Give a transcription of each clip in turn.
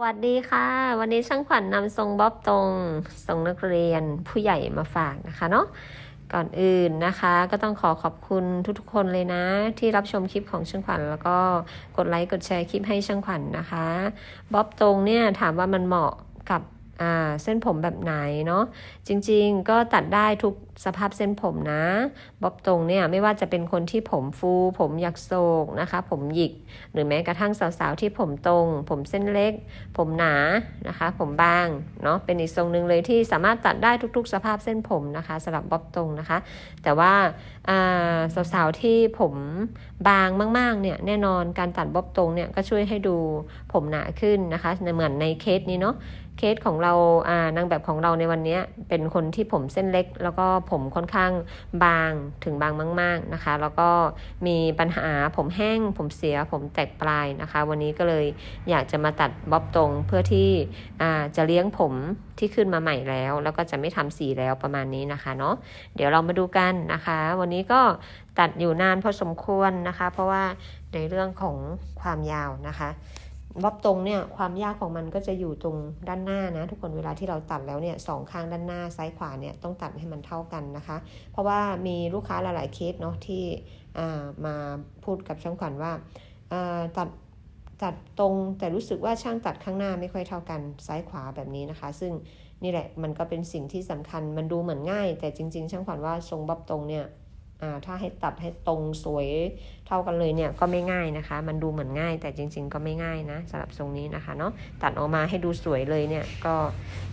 สวัสดีค่ะ วันนี้ช่างขวัญนนำทรงบ๊อบตรงทรงนักเรียนผู้ใหญ่มาฝากนะคะเนาะก่อนอื่นนะคะ ก็ต้องขอขอบคุณทุกๆคนเลยนะ ที่รับชมคลิปของช่างขวัญแล้วก็กดไลค์กดแชร์คลิปให้ช่างขวัญนะคะบ๊อบตรงเนี่ยถามว่ามันเหมาะกับเส้นผมแบบไหนเนาะจริงๆก็ตัดได้ทุก สภาพเส้นผมนะบ๊อบตรงเนี่ยไม่ว่าจะเป็นคนที่ผมฟู ผมอยากโศกนะคะ ผมหยิก หรือแม้กระทั่งสาวๆที่ผมตรง ผมเส้นเล็ก ผมหนานะคะ ผมบางเนาะเป็นอีกทรงหนึ่งเลยที่สามารถตัดได้ทุกๆ สภาพเส้นผมนะคะสำหรับบ๊อบตรงนะคะ แต่ว่าสาวๆที่ผมบางมากๆเนี่ยแน่นอนการตัดบ๊อบตรงเนี่ยก็ช่วยให้ดูผมหนาขึ้นนะคะเหมือนในเคสนี้เนาะเคสของเราอ่านางแบบของเราในวันนี้เป็นคนที่ผมเส้นเล็ก แล้วก็ผมค่อนข้างบางถึงบางมาก ๆนะคะ แล้วก็มีปัญหาผมแห้ง ผมเสียผมแตกปลายนะคะ วันนี้ก็เลยอยากจะมาตัดบ๊อบตรงเพื่อที่จะเลี้ยงผมที่ขึ้นมาใหม่แล้ว แล้วก็จะไม่ทำสีแล้วประมาณนี้นะคะเนาะเดี๋ยวเรามาดูกันนะคะ วันนี้ก็ตัดอยู่นานพอสมควรนะคะ เพราะว่าในเรื่องของความยาวนะคะ บ๊อบตรงเนี่ยความยากของมันก็จะอยู่ตรงด้านหน้านะทุกคนเวลาที่เราตัดแล้วเนี่ยสองข้างด้านหน้าซ้ายขวาเนี่ยต้องตัดให้มันเท่ากันนะคะ เพราะว่ามีลูกค้าหลายๆเคสเนาะที่มาพูดกับช่างขวัญว่าตัดตัดตรงแต่รู้สึกว่าช่างตัดข้างหน้าไม่ค่อยเท่ากันซ้ายขวาแบบนี้นะคะ ซึ่งนี่แหละมันก็เป็นสิ่งที่สำคัญมันดูเหมือนง่าย แต่จริง ๆ ช่างขวัญว่าทรงบ๊อบตรงเนี่ย ถ้าให้ตัดให้ตรงสวยเท่ากันเลยเนี่ยก็ไม่ง่ายนะคะ มันดูเหมือนง่ายแต่จริง ๆ ก็ไม่ง่ายนะสำหรับทรงนี้นะคะเนาะตัดออกมาให้ดูสวยเลยเนี่ยก็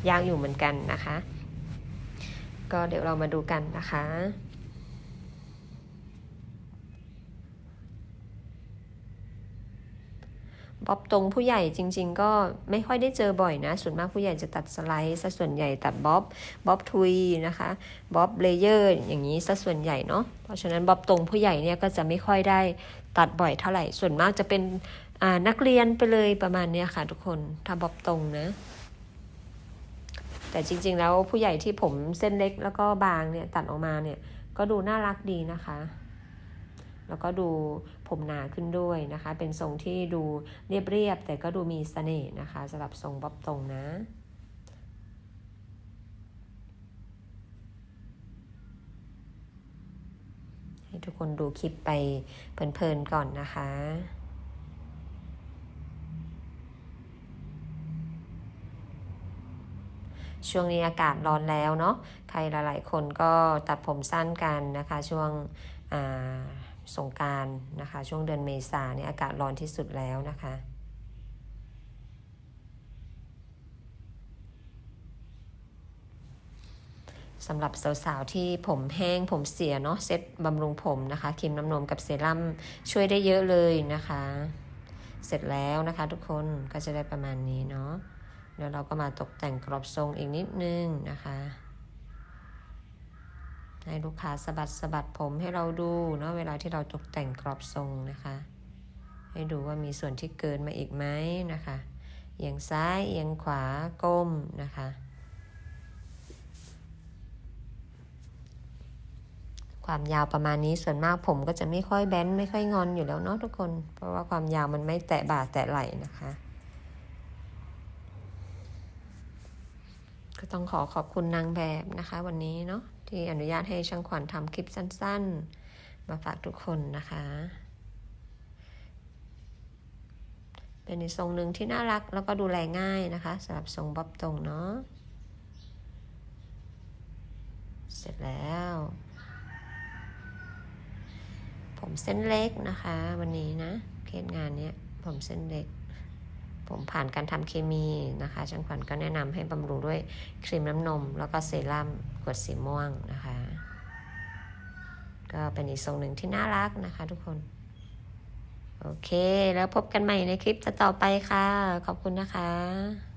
ยากอยู่เหมือนกันนะคะ ก็เดี๋ยวเรามาดูกันนะคะ บ๊อบตรงผู้ใหญ่จริง ๆ ก็ไม่ค่อยได้เจอบ่อยนะ ส่วนมากผู้ใหญ่จะตัดสไลด์ซะส่วนใหญ่ตัดบ๊อบบ๊อบทุยนะคะบ๊อบเลเยอร์อย่างนี้ซะส่วนใหญ่เนาะเพราะฉะนั้นบ๊อบตรงผู้ใหญ่เนี่ยก็จะไม่ค่อยได้ตัดบ่อยเท่าไหร่ ส่วนมากจะเป็นนักเรียนไปเลยประมาณเนี้ยค่ะทุกคนถ้าบ๊อบตรงนะแต่จริง ๆ แล้วผู้ใหญ่ที่ผมเส้นเล็กแล้วก็บางเนี่ยตัดออกมาเนี่ยก็ดูน่ารักดีนะคะ แล้วก็ดูผมหนาขึ้นด้วยนะคะ เป็นทรงที่ดูเรียบๆ แต่ก็ดูมีเสน่ห์นะคะสำหรับทรงบ๊อบตรงนะ ให้ทุกคนดูคลิปไปเพลินๆก่อนนะคะช่วงนี้อากาศร้อนแล้วเนาะ ใครหลาย ๆ คนก็ตัดผมสั้นกันนะคะ ช่วงอ่า สงการนะคะ ช่วงเดือนเมษาเนี่ยอากาศร้อนที่สุดแล้วนะคะสำหรับสาวๆ ที่ผมแห้งผมเสียเนาะเซ็ตบำรุงผมนะคะครีมน้ำนมกับเซรั่มช่วยได้เยอะเลยนะคะ เสร็จแล้วนะคะทุกคนก็จะได้ประมาณนี้เนาะเดี๋ยวเราก็มาตกแต่งกรอบทรงอีกนิดนึงนะคะ ให้ลูกค้าสะบัดสะบัดผมให้เราดูเนาะเวลาที่เราตกแต่งกรอบทรงนะคะ ให้ดูว่ามีส่วนที่เกินมาอีกไหมนะคะเอียงซ้ายเอียงขวาก้มนะคะความยาวประมาณนี้ส่วนมากผมก็จะไม่ค่อยแบนไม่ค่อยงอนอยู่แล้วเนาะทุกคน เพราะว่าความยาวมันไม่แตะบ่าแตะไหล่นะคะ ก็ต้องขอขอบคุณนางแบบนะคะวันนี้เนาะ ที่อนุญาตให้ช่างขวัญทำคลิปสั้น ๆ มาฝากทุกคนนะคะ เป็นทรงหนึ่งที่น่ารักแล้วก็ดูแลง่ายนะคะสำหรับทรงบ๊อบตรงเนาะเสร็จแล้ว ผมเส้นเล็กนะคะ วันนี้นะ เคสงานเนี้ยผมเส้นเล็ก ผมผ่านการทำเคมีนะคะช่างขวัญก็แนะนำให้บำรุงด้วยครีมน้ำนม แล้วก็เซรั่มขวดสีม่วงนะคะ ก็เป็นอีกทรงหนึ่งที่น่ารักนะคะทุกคน โอเค แล้วพบกันใหม่ในคลิปต่อไปค่ะ ขอบคุณนะคะ